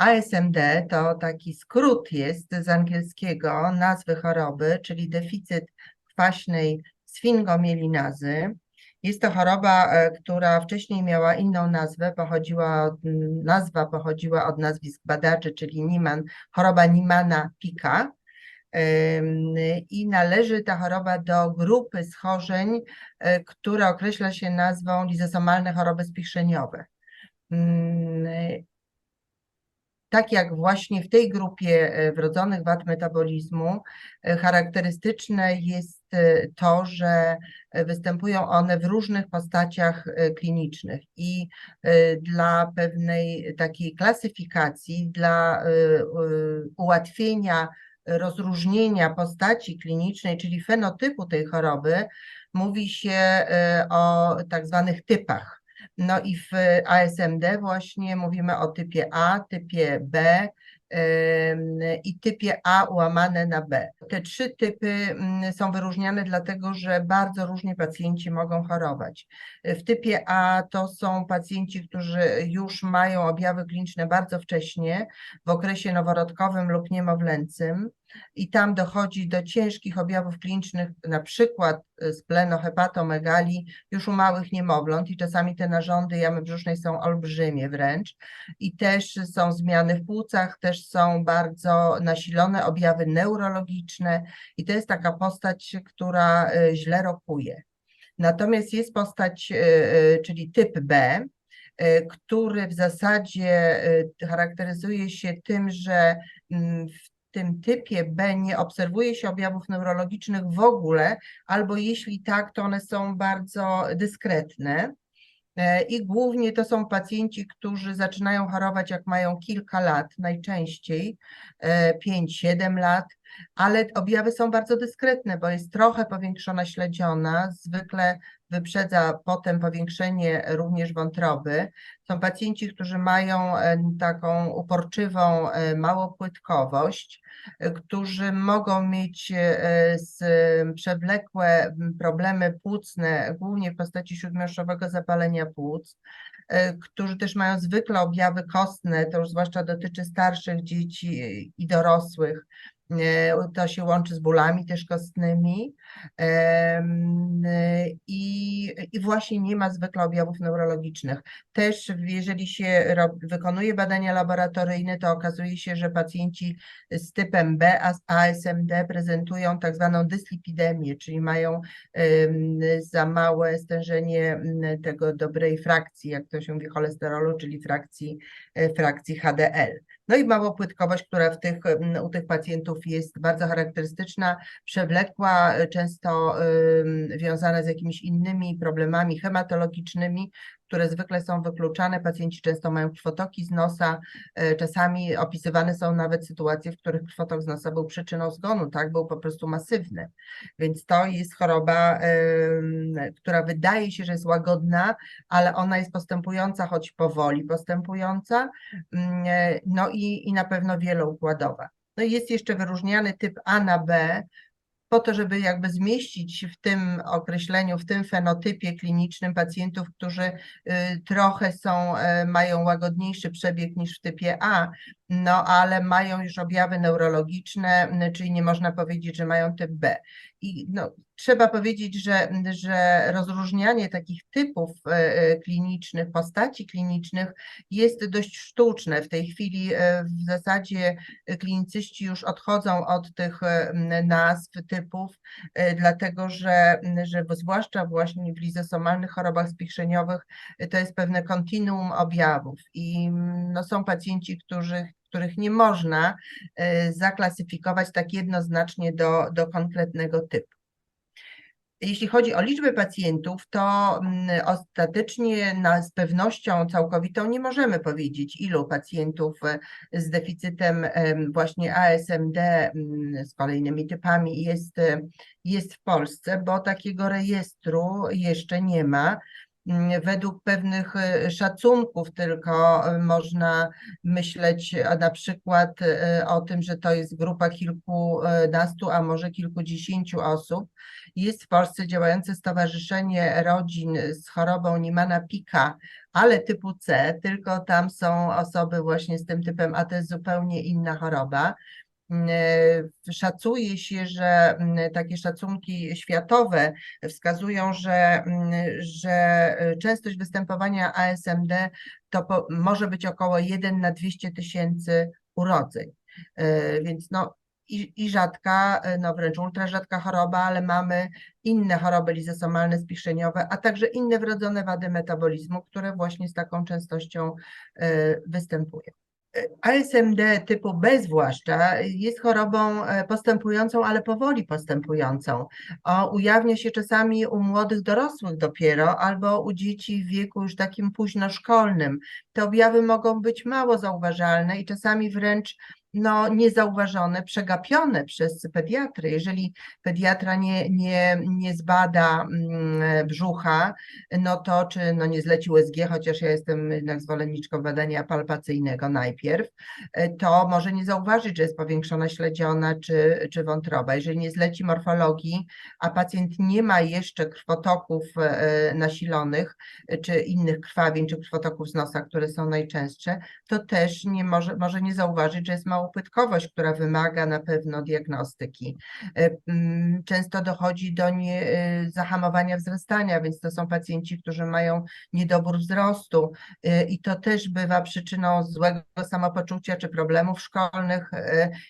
ASMD to taki skrót jest z angielskiego nazwy choroby, czyli deficyt kwaśnej sfingomielinazy. Jest to choroba, e, która wcześniej miała inną nazwę, pochodziła od, nazwa pochodziła od nazwisk badaczy, czyli Niemann, choroba Niemana-Picka. Ym, I należy ta choroba do grupy schorzeń, e, która określa się nazwą lizosomalne choroby spichrzeniowe. Tak jak właśnie w tej grupie e, wrodzonych wad metabolizmu, e, charakterystyczne jest e, to, że występują one w różnych postaciach klinicznych i dla pewnej takiej klasyfikacji, dla ułatwienia rozróżnienia postaci klinicznej, czyli fenotypu tej choroby, mówi się o tak zwanych typach. No i w ASMD właśnie mówimy o typie A, typie B i typie A łamane na B. Te trzy typy mm, są wyróżniane dlatego, że bardzo różnie pacjenci mogą chorować. W typie A to są pacjenci, którzy już mają objawy kliniczne bardzo wcześnie, w okresie noworodkowym lub niemowlęcym i tam dochodzi do ciężkich objawów klinicznych, na przykład splenohepatomegalii już u małych niemowląt i czasami te narządy jamy brzusznej są olbrzymie wręcz i też są zmiany w płucach, też są bardzo nasilone objawy neurologiczne i to jest taka postać, która e, źle rokuje. Natomiast jest postać, e, czyli typ B, który w zasadzie charakteryzuje się tym, że mm, w tym typie B nie obserwuje się objawów neurologicznych w ogóle, albo jeśli tak, to one są bardzo dyskretne. E, I głównie to są pacjenci, którzy zaczynają chorować, jak mają kilka lat, najczęściej 5-7 lat, ale objawy są bardzo dyskretne, bo jest trochę powiększona śledziona, zwykle wyprzedza potem powiększenie również wątroby. Są pacjenci, którzy mają e, taką uporczywą e, małopłytkowość, e, którzy mogą mieć przewlekłe problemy płucne, głównie w postaci śródmiąższowego zapalenia płuc, którzy też mają zwykle objawy kostne, to już zwłaszcza dotyczy starszych dzieci i dorosłych. E, To się łączy z bólami też kostnymi i, i właśnie nie ma zwykle objawów neurologicznych. Też jeżeli się wykonuje badania laboratoryjne, to okazuje się, że pacjenci z typem B, ASMD prezentują tak zwaną dyslipidemię, czyli mają za małe stężenie tego dobrej frakcji, jak to się mówi, cholesterolu, czyli frakcji, e, frakcji HDL. No i małopłytkowość, która w tych, m, u tych pacjentów jest bardzo charakterystyczna, przewlekła, e, często ym, wiązane z jakimiś innymi problemami hematologicznymi, które zwykle są wykluczane. Pacjenci często mają krwotoki z nosa. e, Czasami opisywane są nawet sytuacje, w których krwotok z nosa był przyczyną zgonu, tak? Był po prostu masywny. Więc to jest choroba, która wydaje się, że jest łagodna, ale ona jest postępująca, choć powoli postępująca, mm, e, no i, i na pewno wieloukładowa. No i jest jeszcze wyróżniany typ A na B, po to, żeby jakby zmieścić w tym określeniu, w tym fenotypie klinicznym pacjentów, którzy y, trochę są, e, mają łagodniejszy przebieg niż w typie A, no ale mają już objawy neurologiczne, czyli nie można powiedzieć, że mają typ B. I no, trzeba powiedzieć, że, że rozróżnianie takich typów e, e, klinicznych, postaci klinicznych jest dość sztuczne. W tej chwili e, w zasadzie klinicyści już odchodzą od tych nazw, typów, dlatego że, że zwłaszcza właśnie w lizosomalnych chorobach spichrzeniowych to jest pewne kontinuum objawów i mm, no, są pacjenci, których których nie można e, zaklasyfikować tak jednoznacznie do, do konkretnego typu. Jeśli chodzi o liczbę pacjentów, to mm, ostatecznie na, z pewnością całkowitą nie możemy powiedzieć, ilu pacjentów e, z deficytem em, właśnie ASMD mm, z kolejnymi typami jest, e, jest w Polsce, bo takiego rejestru jeszcze nie ma. Mm, Według pewnych e, szacunków tylko e, można myśleć na przykład e, o tym, że to jest grupa kilkunastu, a może kilkudziesięciu osób. Jest w Polsce działające Stowarzyszenie Rodzin z chorobą Niemana Pika, ale typu C, tylko tam są osoby właśnie z tym typem, a to jest zupełnie inna choroba. E, Szacuje się, że mm, takie szacunki światowe wskazują, że, mm, że częstość występowania ASMD to po, może być około 1 na 200 tysięcy urodzeń. Więc no, i, i rzadka, no wręcz ultra rzadka choroba, ale mamy inne choroby lizosomalne, spichrzeniowe, a także inne wrodzone wady metabolizmu, które właśnie z taką częstością występują. ASMD typu B zwłaszcza jest chorobą e, postępującą, ale powoli postępującą. O, ujawnia się czasami u młodych dorosłych dopiero, albo u dzieci w wieku już takim późnoszkolnym. Te objawy mogą być mało zauważalne i czasami wręcz no, niezauważone, przegapione przez pediatry. Jeżeli pediatra nie, nie, nie zbada mm, brzucha, no to czy no nie zleci USG, chociaż ja jestem jednak zwolenniczką badania palpacyjnego najpierw, e, to może nie zauważyć, że jest powiększona śledziona czy, czy wątroba. Jeżeli nie zleci morfologii, a pacjent nie ma jeszcze krwotoków e, nasilonych, e, czy innych krwawień, czy krwotoków z nosa, które są najczęstsze, to też nie może, może nie zauważyć, że jest mało małopytkowość, która wymaga na pewno diagnostyki. E, mm, często dochodzi do nie, e, zahamowania wzrastania, więc to są pacjenci, którzy mają niedobór wzrostu e, i to też bywa przyczyną złego samopoczucia czy problemów szkolnych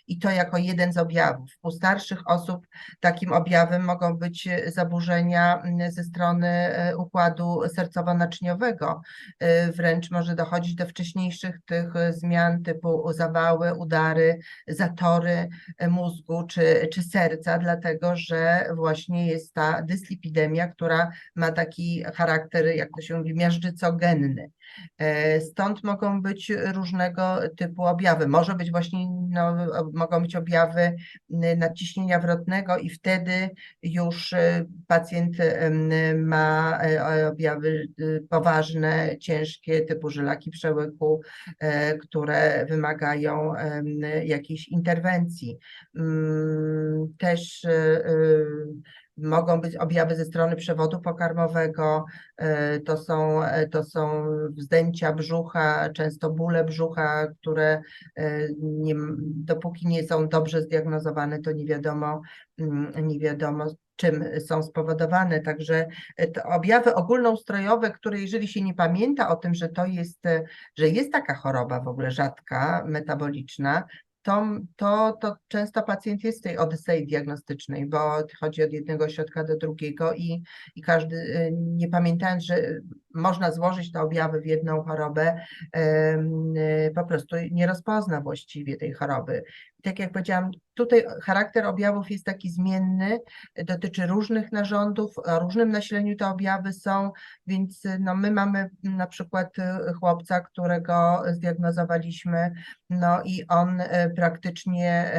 i to jako jeden z objawów. U starszych osób takim objawem mogą być zaburzenia ze strony układu sercowo-naczyniowego. Wręcz może dochodzić do wcześniejszych tych zmian typu zawały, udary, zatory e, mózgu czy, czy serca, dlatego że właśnie jest ta dyslipidemia, która ma taki charakter, jak to się mówi, miażdżycogenny. E, stąd mogą być różnego typu objawy. Może być właśnie, no, mogą być objawy nadciśnienia wrotnego i wtedy już e, pacjent ma objawy poważne, ciężkie, typu żylaki przełyku, które wymagają jakiejś interwencji. Mm, też y, y, mogą być objawy ze strony przewodu pokarmowego, y, to są, to są wzdęcia brzucha, często bóle brzucha, które nie, dopóki nie są dobrze zdiagnozowane, to nie wiadomo, mm, nie wiadomo czym są spowodowane. Także e, te objawy ogólnoustrojowe, które jeżeli się nie pamięta o tym, że to jest, e, że jest taka choroba w ogóle rzadka, metaboliczna, to, to, to często pacjent jest w tej odysei diagnostycznej, bo chodzi od jednego ośrodka do drugiego i, i każdy, e, nie pamiętając, że można złożyć te objawy w jedną chorobę, po prostu nie rozpozna właściwie tej choroby. Tak jak powiedziałam, tutaj charakter objawów jest taki zmienny, dotyczy różnych narządów, o różnym nasileniu te objawy są, więc no my mamy na przykład chłopca, którego zdiagnozowaliśmy, no i on e, praktycznie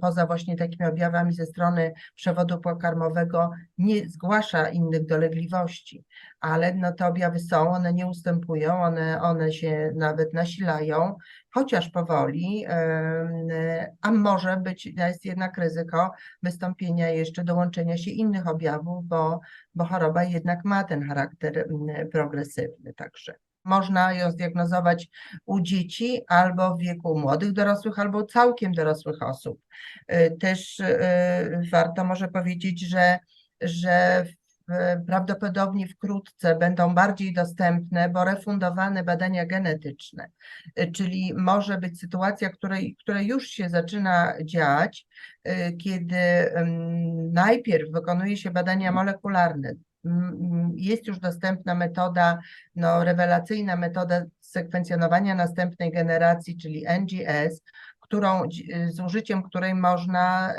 poza właśnie takimi objawami ze strony przewodu pokarmowego nie zgłasza innych dolegliwości, ale no te objawy są, one nie ustępują, one, one się nawet nasilają, chociaż powoli, a może być, jest jednak ryzyko wystąpienia jeszcze, dołączenia się innych objawów, bo, bo choroba jednak ma ten charakter progresywny także. Można ją zdiagnozować u dzieci albo w wieku młodych dorosłych, albo całkiem dorosłych osób. Y, też y, warto może powiedzieć, że, że prawdopodobnie wkrótce będą bardziej dostępne, bo refundowane badania genetyczne. Y, czyli może być sytuacja, której, której już się zaczyna dziać, y, kiedy najpierw wykonuje się badania molekularne. Jest już dostępna metoda, no, rewelacyjna metoda sekwencjonowania następnej generacji, czyli NGS, którą, z użyciem której można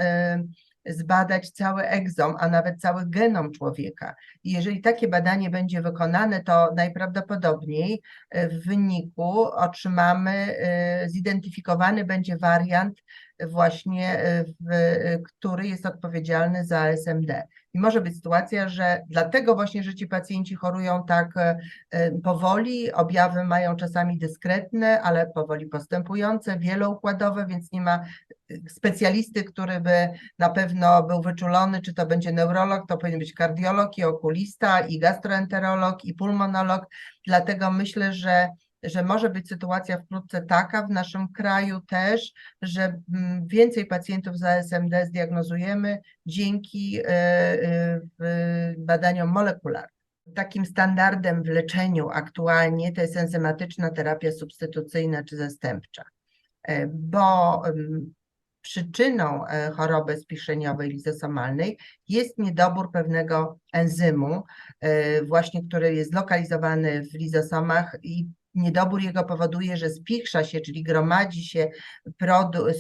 zbadać cały egzom, a nawet cały genom człowieka. I jeżeli takie badanie będzie wykonane, to najprawdopodobniej e, w wyniku otrzymamy, e, zidentyfikowany będzie wariant właśnie, e, w, który jest odpowiedzialny za SMD. I może być sytuacja, że dlatego właśnie, że ci pacjenci chorują tak e, e, powoli, objawy mają czasami dyskretne, ale powoli postępujące, wieloukładowe, więc nie ma specjalisty, który by na pewno był wyczulony, czy to będzie neurolog, to powinien być kardiolog i okulista, i gastroenterolog, i pulmonolog. Dlatego myślę, że że może być sytuacja wkrótce taka w naszym kraju też, że mm, więcej pacjentów z ASMD zdiagnozujemy dzięki e, e, badaniom molekularnym. Takim standardem w leczeniu aktualnie to jest enzymatyczna terapia substytucyjna czy zastępcza, E, bo em, przyczyną choroby spiszeniowej lizosomalnej jest niedobór pewnego enzymu, właśnie który jest zlokalizowany w lizosomach i niedobór jego powoduje, że spichrza się, czyli gromadzi się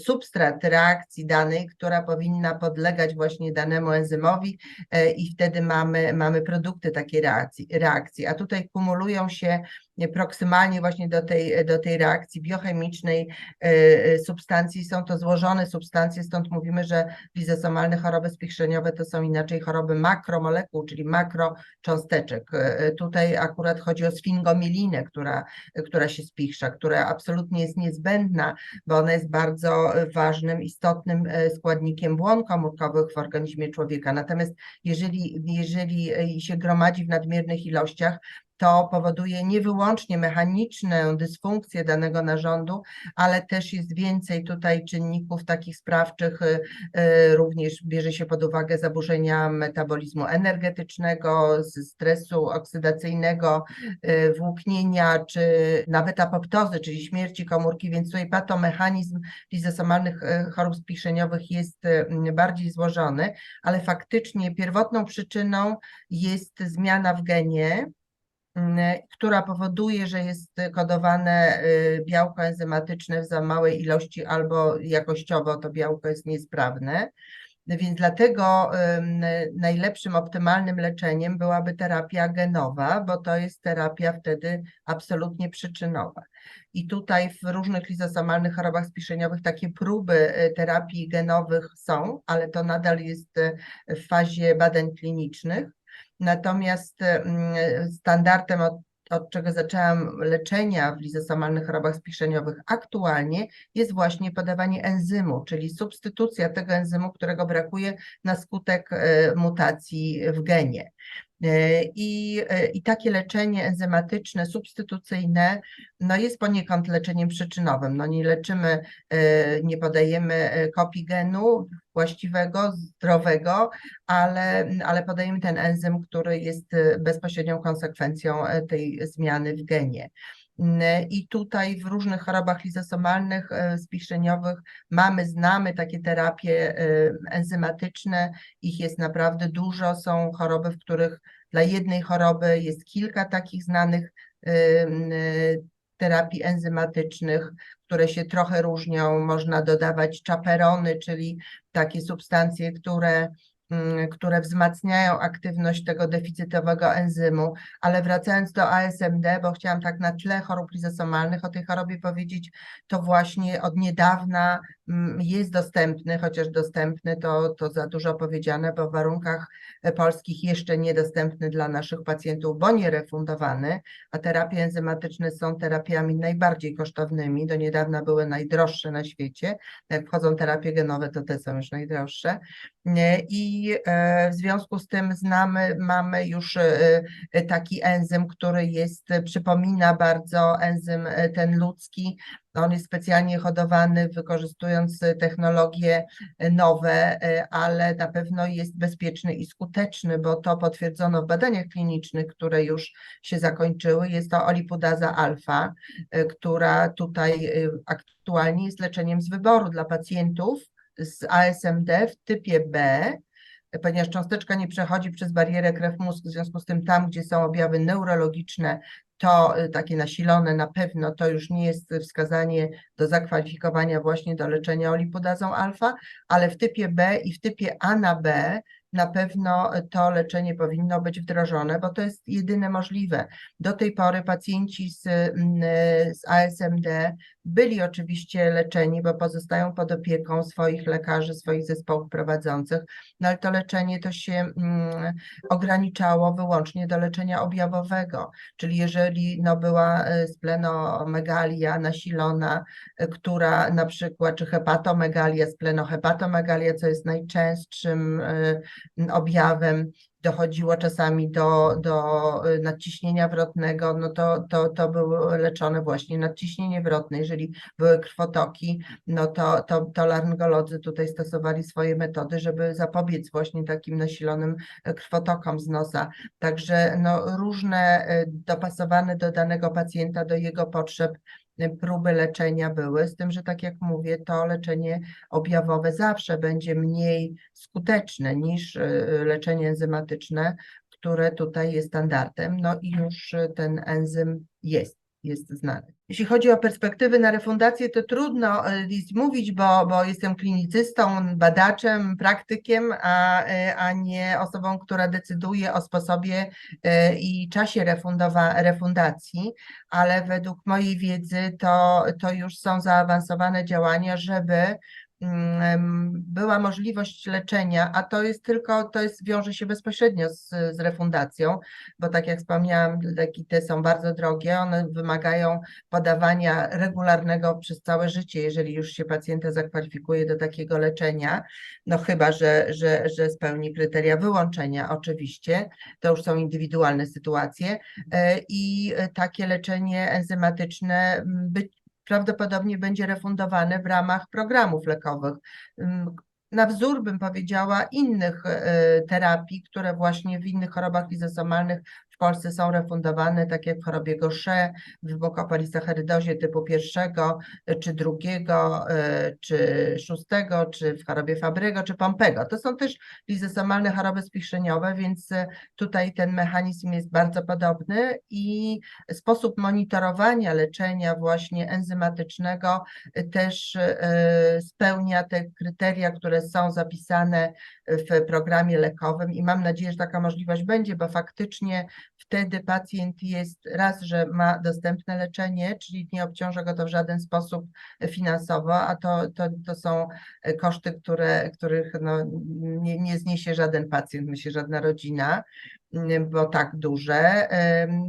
substrat reakcji danej, która powinna podlegać właśnie danemu enzymowi e, i wtedy mamy, mamy produkty takiej reakcji, reakcji. A tutaj kumulują się proksymalnie właśnie do tej, do tej reakcji biochemicznej e, e, substancji. Są to złożone substancje, stąd mówimy, że lizosomalne choroby spichrzeniowe to są inaczej choroby makromolekuł, czyli makrocząsteczek. E, Tutaj akurat chodzi o sfingomilinę, która, która się spichrza, która absolutnie jest niezbędna, bo ona jest bardzo ważnym, istotnym składnikiem błon komórkowych w organizmie człowieka. Natomiast jeżeli, jeżeli się gromadzi w nadmiernych ilościach, to powoduje nie wyłącznie mechaniczną dysfunkcję danego narządu, ale też jest więcej tutaj czynników takich sprawczych, y, y, również bierze się pod uwagę zaburzenia metabolizmu energetycznego, stresu oksydacyjnego, y, włóknienia, czy nawet apoptozy, czyli śmierci komórki, więc tutaj patomechanizm lizosomalnych chorób spiczeniowych jest bardziej złożony, ale faktycznie pierwotną przyczyną jest zmiana w genie, która powoduje, że jest kodowane y, białko enzymatyczne w za małej ilości albo jakościowo to białko jest niesprawne. Więc dlatego ym, najlepszym, optymalnym leczeniem byłaby terapia genowa, bo to jest terapia wtedy absolutnie przyczynowa. I tutaj w różnych lizosomalnych chorobach spiczeniowych takie próby y, terapii genowych są, ale to nadal jest y, w fazie badań klinicznych. Natomiast mm, standardem, od, od czego zaczęłam leczenia w lizosomalnych chorobach spiczeniowych aktualnie, jest właśnie podawanie enzymu, czyli substytucja tego enzymu, którego brakuje na skutek e, mutacji w genie. E, I, e, I takie leczenie enzymatyczne, substytucyjne, no jest poniekąd leczeniem przyczynowym. No nie leczymy, e, nie podajemy kopii genu właściwego, zdrowego, ale, ale podajemy ten enzym, który jest bezpośrednią konsekwencją tej zmiany w genie. I tutaj w różnych chorobach lizosomalnych, e, spiczeniowych mamy, znamy takie terapie e, enzymatyczne, ich jest naprawdę dużo, są choroby, w których dla jednej choroby jest kilka takich znanych e, terapii enzymatycznych, które się trochę różnią. Można dodawać czaperony, czyli takie substancje, które, które wzmacniają aktywność tego deficytowego enzymu. Ale wracając do ASMD, bo chciałam tak na tle chorób lizosomalnych o tej chorobie powiedzieć, to właśnie od niedawna mm, jest dostępny, chociaż dostępny to, to za dużo powiedziane, bo w warunkach e, polskich jeszcze niedostępny dla naszych pacjentów, bo nierefundowany, a terapie enzymatyczne są terapiami najbardziej kosztownymi, do niedawna były najdroższe na świecie, jak wchodzą terapie genowe, to te są już najdroższe. Nie, i e, w związku z tym znamy, mamy już e, e, taki enzym, który jest, e, przypomina bardzo enzym e, ten ludzki, on jest specjalnie hodowany, wykorzystując e, technologie e, nowe, e, ale na pewno jest bezpieczny i skuteczny, bo to potwierdzono w badaniach klinicznych, które już się zakończyły. Jest to olipudaza alfa, która tutaj aktualnie jest leczeniem z wyboru dla pacjentów z ASMD w typie B, ponieważ cząsteczka nie przechodzi przez barierę krew-mózg, w związku z tym tam, gdzie są objawy neurologiczne, to y, takie nasilone na pewno to już nie jest wskazanie do zakwalifikowania właśnie do leczenia olipodazą alfa, ale w typie B i w typie A na B na pewno to leczenie powinno być wdrożone, bo to jest jedyne możliwe. Do tej pory pacjenci z, mm, z ASMD byli oczywiście leczeni, bo pozostają pod opieką swoich lekarzy, swoich zespołów prowadzących, no ale to leczenie to się mm, ograniczało wyłącznie do leczenia objawowego, czyli jeżeli no, była e, splenomegalia nasilona, e, która na przykład, czy hepatomegalia, splenohepatomegalia, co jest najczęstszym e, objawem, dochodziło czasami do, do y, nadciśnienia wrotnego, no to, to, to było leczone właśnie nadciśnienie wrotne. Jeżeli były krwotoki, no to, to, to laryngolodzy tutaj stosowali swoje metody, żeby zapobiec właśnie takim nasilonym y, krwotokom z nosa. Także no, różne y, dopasowane do danego pacjenta, do jego potrzeb próby leczenia były, z tym, że tak jak mówię, to leczenie objawowe zawsze będzie mniej skuteczne niż y, leczenie enzymatyczne, które tutaj jest standardem, no i już ten enzym jest jest znany. Jeśli chodzi o perspektywy na refundację, to trudno jest mówić, bo, bo jestem klinicystą, badaczem, praktykiem, a, e, a nie osobą, która decyduje o sposobie e, i czasie refundowa, refundacji, ale według mojej wiedzy to, to już są zaawansowane działania, żeby była możliwość leczenia, a to jest tylko, to jest, wiąże się bezpośrednio z, z refundacją, bo tak jak wspomniałam, leki te są bardzo drogie, one wymagają podawania regularnego przez całe życie, jeżeli już się pacjenta zakwalifikuje do takiego leczenia, no chyba, że, że, że spełni kryteria wyłączenia oczywiście, to już są indywidualne sytuacje. E, i takie leczenie enzymatyczne być prawdopodobnie będzie refundowane w ramach programów lekowych. Na wzór, bym powiedziała, innych e, terapii, które właśnie w innych chorobach lizosomalnych Polsce są refundowane, tak jak w chorobie Gaucher, w mukopolisacharydozie typu pierwszego, czy drugiego, e, czy szóstego, czy w chorobie Fabrego, czy Pompego. To są też lizosomalne choroby spichrzeniowe, więc e, tutaj ten mechanizm jest bardzo podobny i sposób monitorowania leczenia właśnie enzymatycznego też e, spełnia te kryteria, które są zapisane w programie lekowym i mam nadzieję, że taka możliwość będzie, bo faktycznie wtedy pacjent jest raz, że ma dostępne leczenie, czyli nie obciąża go to w żaden sposób finansowo, a to, to, to są koszty, które, których no, nie, nie zniesie żaden pacjent, myślę, żadna rodzina bo tak duże.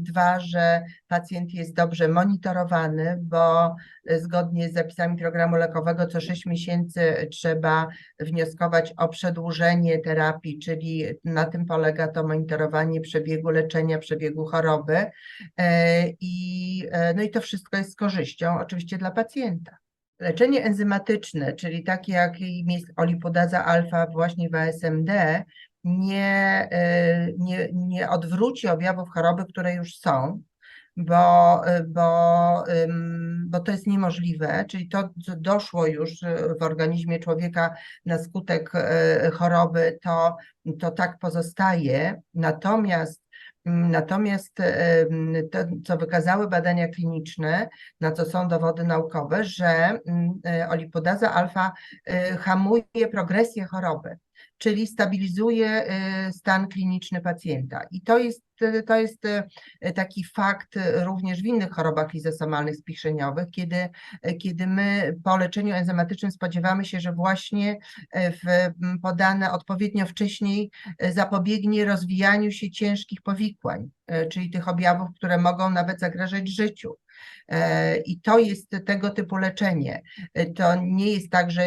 Dwa, że pacjent jest dobrze monitorowany, bo zgodnie z zapisami programu lekowego co 6 miesięcy trzeba wnioskować o przedłużenie terapii, czyli na tym polega to monitorowanie przebiegu leczenia, przebiegu choroby. E, I, e, no i to wszystko jest z korzyścią oczywiście dla pacjenta. Leczenie enzymatyczne, czyli takie jak olipodaza alfa właśnie w ASMD, nie, y, nie, nie odwróci objawów choroby, które już są, bo, y, bo, bo to jest niemożliwe, czyli to, co doszło już y, w organizmie człowieka na skutek choroby, to, to tak pozostaje. Natomiast Natomiast to, co wykazały badania kliniczne, na co są dowody naukowe, że olipodaza alfa hamuje progresję choroby czyli stabilizuje y, stan kliniczny pacjenta. I to jest, to jest y, taki fakt również w innych chorobach lizosomalnych spichrzeniowych, kiedy, kiedy my po leczeniu enzymatycznym spodziewamy się, że właśnie y, w, podane odpowiednio wcześniej zapobiegnie rozwijaniu się ciężkich powikłań, czyli tych objawów, które mogą nawet zagrażać życiu. E, I to jest tego typu leczenie. E, to nie jest tak, że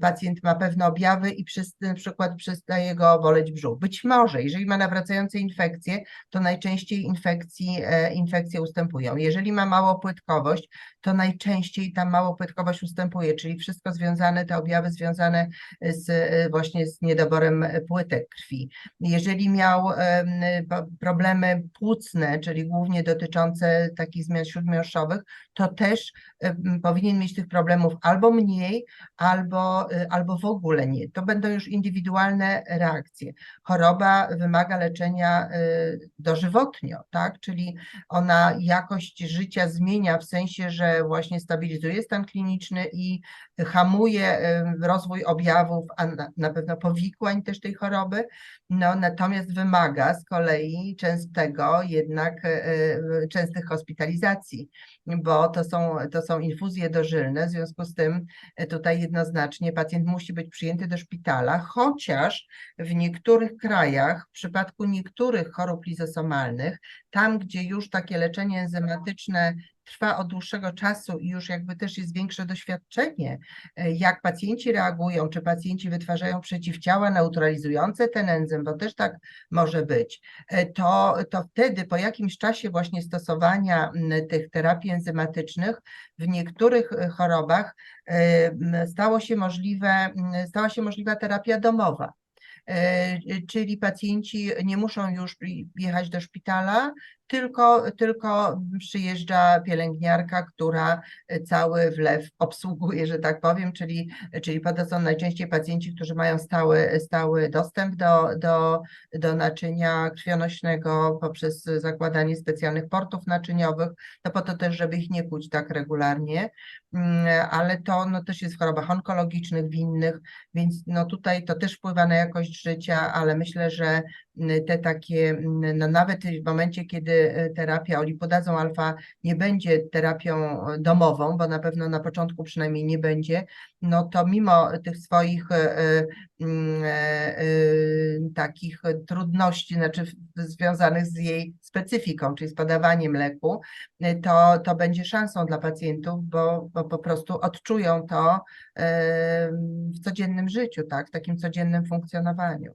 pacjent ma pewne objawy i przez, na przykład przestaje go boleć brzuch. Być może, jeżeli ma nawracające infekcje, to najczęściej infekcji, e, infekcje ustępują. Jeżeli ma małopłytkowość, to najczęściej ta małopłytkowość ustępuje, czyli wszystko związane, te objawy związane z, właśnie z niedoborem płytek krwi. Jeżeli miał problemy płucne, czyli głównie dotyczące takich zmian śródmiąższowych, to też powinien mieć tych problemów albo mniej, albo, y, albo w ogóle nie. To będą już indywidualne reakcje. Choroba wymaga leczenia y, dożywotnio, tak? Czyli ona jakość życia zmienia w sensie, że właśnie stabilizuje stan kliniczny i hamuje rozwój objawów, a na pewno powikłań też tej choroby, no, natomiast wymaga z kolei częstego jednak, y, częstych hospitalizacji bo to są, to są infuzje dożylne, w związku z tym e, tutaj jednoznacznie pacjent musi być przyjęty do szpitala, chociaż w niektórych krajach, w przypadku niektórych chorób lizosomalnych, tam gdzie już takie leczenie enzymatyczne trwa od dłuższego czasu i już jakby też jest większe doświadczenie, e, jak pacjenci reagują, czy pacjenci wytwarzają przeciwciała neutralizujące ten enzym, bo też tak może być, e, to, to wtedy po jakimś czasie właśnie stosowania tych terapii enzymatycznych w niektórych e, chorobach stało się możliwe, stała się możliwa terapia domowa. Czyli pacjenci nie muszą już jechać do szpitala, tylko, tylko przyjeżdża pielęgniarka, która cały wlew obsługuje, że tak powiem, czyli, czyli to są najczęściej pacjenci, którzy mają stały, stały dostęp do, do, do naczynia krwionośnego poprzez zakładanie specjalnych portów naczyniowych, no po to też, żeby ich nie kuć tak regularnie, Mm, ale to no, też jest w chorobach onkologicznych, w innych, więc no tutaj to też wpływa na jakość życia, ale myślę, że te takie, mm, no nawet w momencie, kiedy y, terapia olipodazą alfa nie będzie terapią y, domową, bo na pewno na początku przynajmniej nie będzie, no to mimo tych swoich y, y, mm, e, y, takich trudności, znaczy związanych z jej specyfiką, czyli z podawaniem leku, y, to, to będzie szansą dla pacjentów, bo, bo po prostu odczują to y, w codziennym życiu, tak, w takim codziennym funkcjonowaniu.